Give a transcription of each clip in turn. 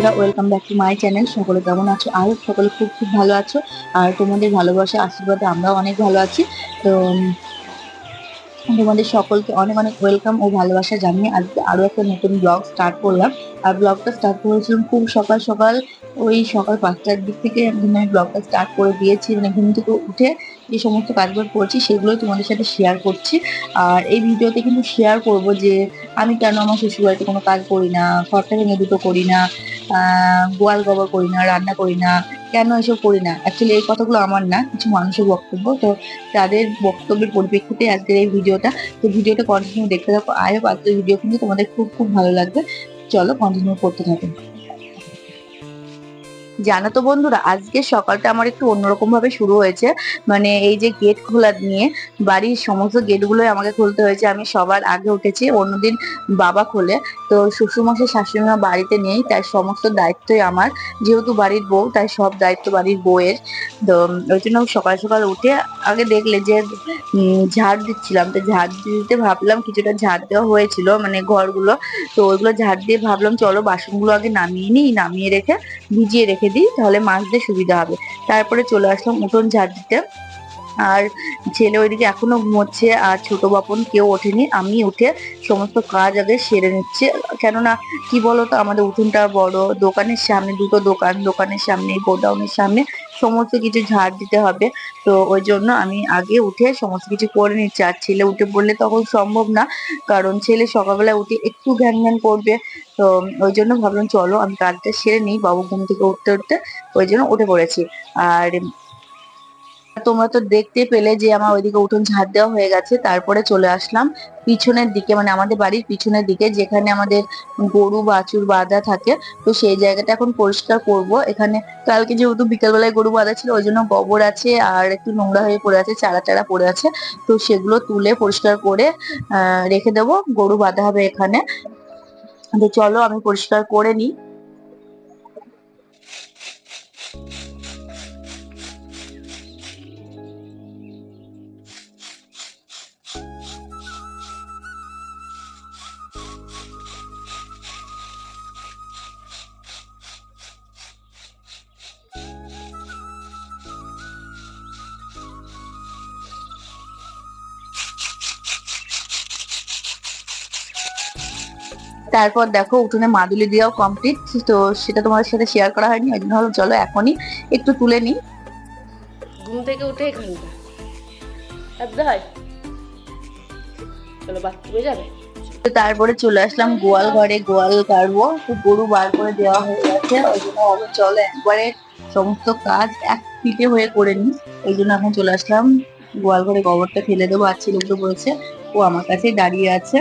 বন্ধুরা welcome back to my channel সকলে কেমন আছো? আর সকলে খুব খুব ভালো আছো। আর তোমাদের ভালোবাসা, আশীর্বাদে আমরাও অনেক ভালো আছি। তো তোমাদের সকলকে অনেক অনেক ওয়েলকাম ও ভালোবাসা জানিয়ে আজকে আরও একটা নতুন ব্লগ স্টার্ট করলাম। আর ব্লগটা স্টার্ট করেছিলাম খুব সকাল সকাল, ওই সকাল পাঁচটার দিক থেকে একদিন আমি ব্লগটা স্টার্ট করে দিয়েছি। মানে ঘুম থেকে উঠে যে সমস্ত কাজগুলো করছি, সেগুলোই তোমাদের সাথে শেয়ার করছি। আর এই ভিডিওতে কিন্তু শেয়ার করব যে, আমি কেন আমার শ্বশুরবাড়িতে কোনো কাজ করি না ঘরটা ভেঙে দুটো করি না গোয়াল গোবর করি না, রান্না করি না, কেন এসব করি না? অ্যাকচুয়ালি এই কথাগুলো আমার না, কিছু মানুষের বক্তব্য। তো তাদের বক্তব্যের পরিপ্রেক্ষিতে আজকের এই ভিডিওটা, তো ভিডিওটা কন্টিনিউ দেখতে থাকো। আয়ো আজকের ভিডিও কিন্তু তোমাদের খুব খুব ভালো লাগবে। চলো কন্টিনিউ করতে থাকো। জানো তো বন্ধুরা, আজকে সকালটা আমার একটু অন্যরকম ভাবে শুরু হয়েছে। মানে এই যে গেট খোলা নিয়ে বাড়ির সমস্ত গেটগুলোই আমাকে খুলতে হয়েছে। আমি সবার আগে উঠেছি, অন্যদিন বাবা খোলে। তো শ্বশুরমশাই, শাশুড়িমা বাড়িতে নেই, তাই সমস্ত দায়িত্বই আমার। যেহেতু বাড়ির বউ, তাই সব দায়িত্ব বাড়ির বউয়ের। তো ওই জন্য সকাল সকাল উঠে আগে দেখলে যে ঝাড় দিচ্ছিলাম। তো ঝাড় দিতে ভাবলাম কিছুটা ঝাড় দেওয়া হয়েছিল মানে ঘরগুলো। তো ওইগুলো ঝাড় দিয়ে ভাবলাম, চলো বাসনগুলো আগে নামিয়ে নিই, নামিয়ে রেখে ভিজিয়ে রেখে দিই, তাহলে মাছতে সুবিধা হবে। তারপরে চলে আসলাম উঠোন ঝাড় দিতে। আর ছেলে ওইদিকে এখনও ঘুমোচ্ছে, আর ছোট বাপন কেউ ওঠেনি। আমি উঠে সমস্ত কাজ আগে সেরে নিচ্ছে। কেননা, কি বলতো, আমাদের উঠোনটা বড়, দোকানের সামনে, দুটো দোকান, দোকানের সামনে, গোডাউনের সামনে সমস্ত কিছু ঝাড় দিতে হবে। তো ওই জন্য আমি আগে উঠে সমস্ত কিছু করে নিচ্ছি। আর ছেলে উঠে পড়লে তখন সম্ভব না, কারণ ছেলে সকালবেলা উঠে একটু ঘ্যান ঘ্যান করবে। তো ওই জন্য ভাবলাম, চলো আমি কাজটা সেরে নিই, বাবু ঘুম থেকে উঠতে উঠতে। ওই জন্য উঠে পড়েছি। আর তোমরা তো দেখতে পেলে যে আমার ওইদিকে উঠোন ঝাড় দেওয়া হয়ে গেছে, তারপরে চলে আসলাম পিছনের দিকে মানে আমাদের বাড়ির পিছনের দিকে, যেখানে আমাদের গরু, বাছুর বাঁধা থাকে। তো সেই জায়গাটা এখন পরিষ্কার করব। এখানে কালকে যেহেতু বিকালবেলায় গরু বাঁধা ছিল, ওই জন্য গোবর আছে আর একটু নোংরা হয়ে পড়ে আছে, চারা চারা পড়ে আছে। তো সেগুলো তুলে পরিষ্কার করে রেখে দেবো, গরু বাঁধা হবে এখানে। তো চলো আমি পরিষ্কার করে নিই। তারপর দেখো উঠোনে মাদুলি দেওয়াও কমপ্লিট তো সেটা তোমার সাথে শেয়ার করা হয়নি ওই জন্য ভাবলাম চলো এখনই একটু তুলে নিই। ঘুম থেকে উঠে এখানটা। হয় চলো বাথরুমে যাবে? তো তারপরে চলে আসলাম গোয়াল ঘরে গোয়াল কাটবো তো গরু বার করে দেওয়া হয়ে গেছে ওই জন্য ভাবলাম চলো একবারে সমস্ত কাজ এক পিঠে হয়ে করে নিই। ওই জন্য এখন চলে আসলাম গোয়াল ঘরে গোবরটা ফেলে দেবো আর ছেলেগুলো বলেছে ও আমার কাছেই দাঁড়িয়ে আছে।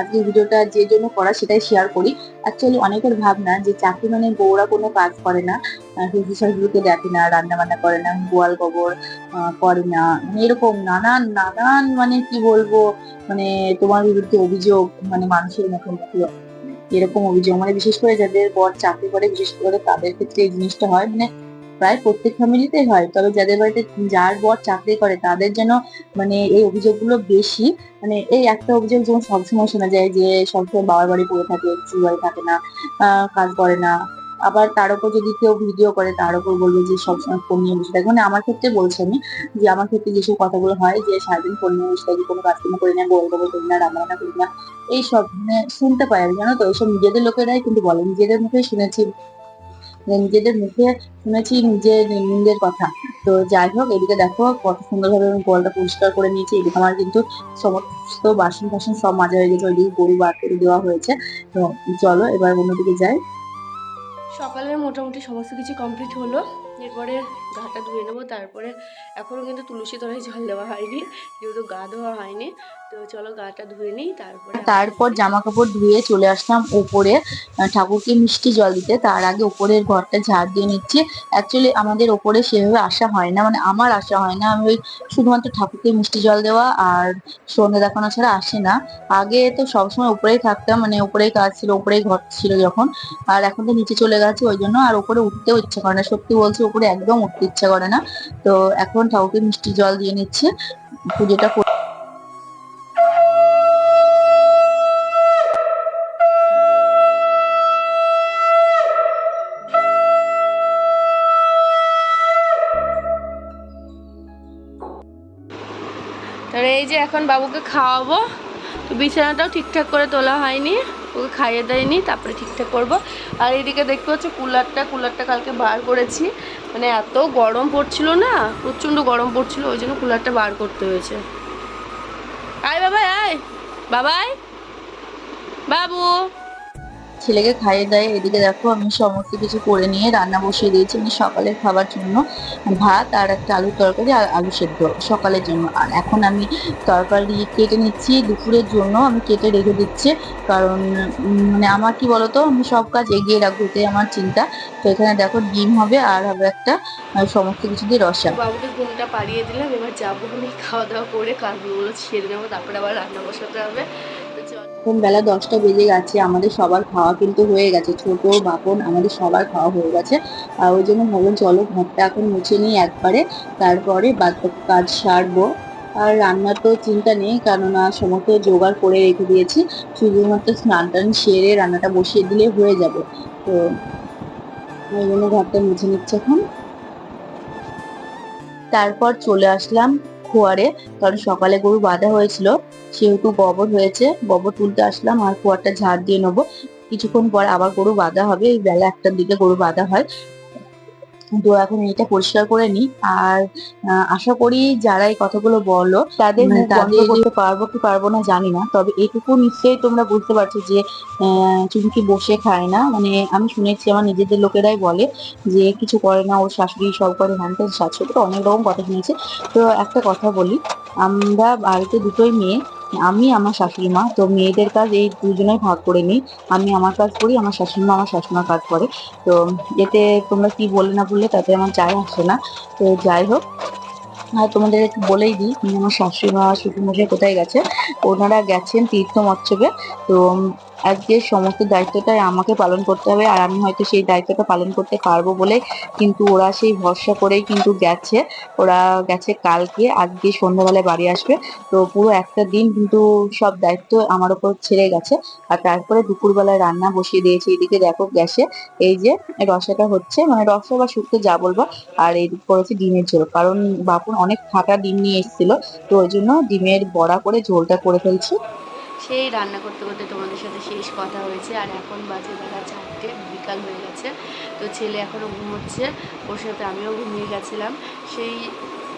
আজকে ভিডিওটা যে জন্য করা সেটাই শেয়ার করি। অ্যাকচুয়ালি অনেকের ভাবনা যে চাকরি মানে বউরা কোনো কাজ করে না শাশুড়িকে দেখে না রান্না বান্না করে না, গোয়াল গোবর করে না। মানে এরকম নানান নানান মানে কি বলব মানে তোমার বিরুদ্ধে অভিযোগ মানে মানুষের মুখে মুখে এরকম অভিযোগ। মানে বিশেষ করে যাদের বর চাকরি করে, বিশেষ করে তাদের ক্ষেত্রে এই জিনিসটা হয়। মানে প্রায় প্রত্যেক ফ্যামিলিতেই হয়। তবে যাদের বাড়িতে যার বর চাকরি করে, তাদের যেন মানে এই অভিযোগগুলো বেশি। মানে এই একটা অভিযোগ যেমন সবসময় শোনা যায় যে, সবসময় বাবার বাড়ি পড়ে থাকে শ্বশুর বাড়ি থাকে না কাজ করে না। আবার তার উপর যদি কেউ ভিডিও করে, তার উপর বলবে যে, সবসময় ফোন নিয়ে বসে থাকে। মানে আমার ক্ষেত্রে বলছি আমি যে, আমার ক্ষেত্রে যেসব কথাগুলো হয় যে, সারাদিন ফোন নিয়ে বসে থাকি, কোনো কাজকর্ম করি না গোল গোবর করি না রান্না করি না, এইসব মানে শুনতে পাই আমি, জানো তো? এইসব নিজেদের লোকেরাই কিন্তু বলে। নিজেদের মুখে শুনেছি নিজেদের মুখে শুনেছি নিজের নিজের কথা। তো যাই হোক, এদিকে দেখো কত সুন্দরভাবে আমি গোয়ালটা পরিষ্কার করে নিয়েছি। এদিকে আমার কিন্তু সমস্ত বাসন বাসন সব মাজা হয়ে গেছে, ওইদিকে গরু বার করে দেওয়া হয়েছে। তো চলো এবার অন্যদিকে যাই। সকালের মোটামুটি সমস্ত কিছু কমপ্লিট হলো। এরপরে গাটা ধুয়ে নেব, তারপরে এখনও কিন্তু তুলসী তলায় জল দেওয়া হয়নি, যেহেতু গা ধোয়া হয়নি, তো চলো গাটা ধুয়ে নিই, তারপরে তারপর জামা কাপড় ধুয়ে চলে আসলাম ওপরে। ঠাকুরকে মিষ্টি জল দিতে, তার আগে উপরের ঘরটা ঝাড় দিয়ে নিচ্ছি। অ্যাকচুয়ালি আমাদের ওপরে সেভাবে আসা হয় না মানে আমার আসা হয় না, আমি ওই শুধুমাত্র ঠাকুরকে মিষ্টি জল দেওয়া আর সন্ধ্যে দেখানো ছাড়া আসে না। আগে তো সবসময় উপরেই থাকতাম মানে উপরেই কাজ ছিল উপরেই ঘর ছিল যখন, আর এখন তো নিচে চলে গেছে ওই জন্য, আর উপরে উঠতেও ইচ্ছে করে না, সত্যি বলছি উপরে একদম উঠতে ইচ্ছা করে না। তো এখন ঠাকুরকে মিষ্টি জল দিয়ে নিচ্ছে। পুজোটা এই যে এখন বাবুকে খাওয়াবো। বিছানাটাও ঠিকঠাক করে তোলা হয়নি। ওকে খাইয়ে দেয়নি, তারপরে ঠিকঠাক করব। আর এদিকে দেখতে পাচ্ছ কুলারটা কুলারটা কালকে বার করেছি। মানে এত গরম পড়ছিল না, প্রচণ্ড গরম পড়ছিল, ওই জন্য কুলারটা বার করতে হয়েছে। আয় বাবাই আয়। বাবাই। বাবু। ছেলেকে খাইয়ে দেয়। এদিকে দেখো আমি সমস্ত কিছু করে নিয়ে রান্না বসিয়ে দিয়েছি আমি সকালের খাবার জন্য। ভাত আর একটা আলুর তরকারি আর আলু সেদ্ধ সকালের জন্য। আর এখন আমি তরকারি কেটে নিচ্ছি দুপুরের জন্য। আমি কেটে রেখে দিচ্ছি। কারণ মানে আমার কি বলতো, আমি সব কাজ এগিয়ে রাখব, এটাই আমার চিন্তা। তো এখানে দেখো ডিম হবে আর হবে একটা সমস্ত কিছু দিয়ে রসা। বাবুকে ঘুমটা পাড়িয়ে দিলাম। এবার যাব আমি খাওয়া দাওয়া করে কাজগুলো ছেড়ে নেব তারপরে আবার রান্না বসাতে হবে। এখন বেলা দশটা বেজে গেছে, আমাদের সবার খাওয়া কিন্তু হয়ে গেছে। ছোট বাপন আমাদের সবার খাওয়া হয়ে গেছে। আর ওই জন্য ভাবলাম, চলো ঘরটা এখন মুছে নিই একবারে, তারপরে বাদ কাজ সারবো। আর রান্নার তো চিন্তা নেই, কেননা সমস্ত জোগাড় করে রেখে দিয়েছি। শুধুমাত্র স্নান টান সেরে রান্নাটা বসিয়ে দিলে হয়ে যাবে। তো ওই জন্য ঘরটা মুছে নিচ্ছে এখন। তারপর চলে আসলাম খোয়ারে। কারণ সকালে গরু বাঁধা হয়েছিল, সেহেতু গোবর হয়েছে। গোবর তুলতে আসলাম আর খোয়ারটা ঝাড় দিয়ে নেব। কিছুক্ষণ পর আবার গরু বাঁধা হবে। এই বেলা একটার দিকে গরু বাঁধা হয়। তো এখন এটা পরিষ্কার করে নিই। আর আশা করি যারা এই কথাগুলো বলো তাদের মানে তাদের- করতে পারব কি পারব না জানি না। তবে এটুকু নিশ্চয়ই তোমরা বুঝতে পারছ যে আহ, চুমকি বসে খায় না? মানে আমি শুনেছি আমার নিজেদের লোকেরাই বলে যে কিছু করে না ওর শাশুড়ি সব করে হ্যান ত্যান শাশুড়ি তো অনেক রকম কথা শুনেছি। তো একটা কথা বলি আমরা বাড়িতে দুটোই মেয়ে আমি, আমার শাশুড়ি মা তো মেয়েদের কাজ এই দুজনেই ভাগ করে নিই। আমি আমার কাজ করি, আমার শাশুড়ি মা আমার শাশুড়িমার কাজ করে। তো এতে তোমরা কি বলে না বললে তাতে আমার যায় আসে না। তো যাই হোক, আর তোমাদের একটু বলেই দিই, আমার শাশুড়ি মা শ্বশুরমশাই কোথায় গেছে? ওনারা গেছেন তীর্থ মৎসবে। তো আজকে সমস্ত দায়িত্বটাই আমাকে পালন করতে হবে আর আমি হয়তো সেই দায়িত্বটা পালন করতে পারব বলে কিন্তু ওরা সেই ভরসা করেই কিন্তু গেছে। ওরা গেছে কালকে আজকে সন্ধ্যাবেলায় বাড়ি আসবে। তো পুরো একটা দিন কিন্তু সব দায়িত্ব আমার ওপর ছেড়ে গেছে। আর তারপরে দুপুরবেলায় রান্না বসিয়ে দিয়েছি। এদিকে দেখো গ্যাসে এই যে রসাটা হচ্ছে মানে রসা বা শুক্তো যা বলব। আর এই করেছি ডিমের ঝোল। কারণ বাপুন অনেক ফাটা ডিম নিয়ে এসেছিল। তো ওই জন্য ডিমের বড়া করে ঝোলটা করে ফেলছি। সেই রান্না করতে করতে তোমাদের সাথে শেষ কথা হয়েছে। আর এখন বাজে বেলা চারটে, বিকাল হয়ে গেছে। তো ছেলে এখনও ঘুমোচ্ছে, ওর সাথে আমিও ঘুমিয়ে গেছিলাম। সেই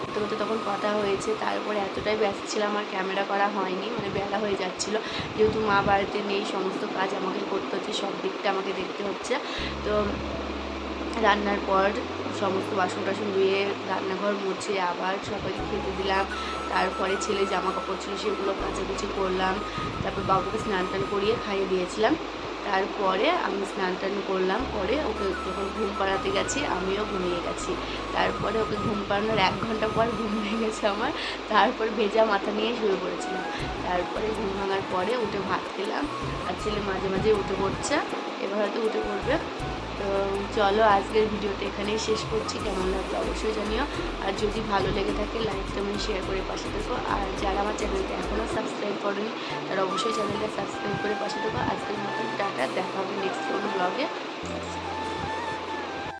করতে করতে তখন কথা হয়েছে, তারপরে এতটাই ব্যস্ত ছিলাম, আর ক্যামেরা করা হয়নি মানে বেলা হয়ে যাচ্ছিল। যেহেতু মা বাড়িতে নেই, সমস্ত কাজ আমাকে করতে হচ্ছে, সব দিকটা আমাকে দেখতে হচ্ছে। তো রান্নার পর সমস্ত বাসন টাসন ধুয়ে রান্নাঘর মুছে আবার সবাইকে খেতে দিলাম। তারপরে ছেলে জামা কাপড় ছিল সেগুলো কাচাকুচি করলাম। তারপর বাবুকে স্নান টান করিয়ে খাইয়ে দিয়েছিলাম। তারপরে আমি স্নান টান করলাম পরে ওকে যখন ঘুম পাড়াতে গেছি, আমিও ঘুমিয়ে গেছি। তারপরে ওকে ঘুম পাড়ানোর এক ঘণ্টা পর ঘুম ভেঙে গেছে আমার। তারপর ভেজা মাথা নিয়ে শুয়ে পড়েছিলাম। তারপরে ঘুম ভাঙার পরে উঠে ভাত খেলাম। আর ছেলে মাঝে মাঝে উঠে পড়ছে। এবার হয়তো উঠে পড়বে। তো চলো আজকের ভিডিওটা এখানেই শেষ করছি। কেমন লাগল অবশ্যই জানিও। আর যদি ভালো লেগে থাকে লাইক কমেন্ট শেয়ার করে পাশে দেবো আর যারা আমার চ্যানেলটা এখনও সাবস্ক্রাইব করেনি, তারা অবশ্যই চ্যানেলটা সাবস্ক্রাইব করে পাশে দেবো আজকের মতন টাটা, দেখা হবে নেক্সট কোনো ব্লগে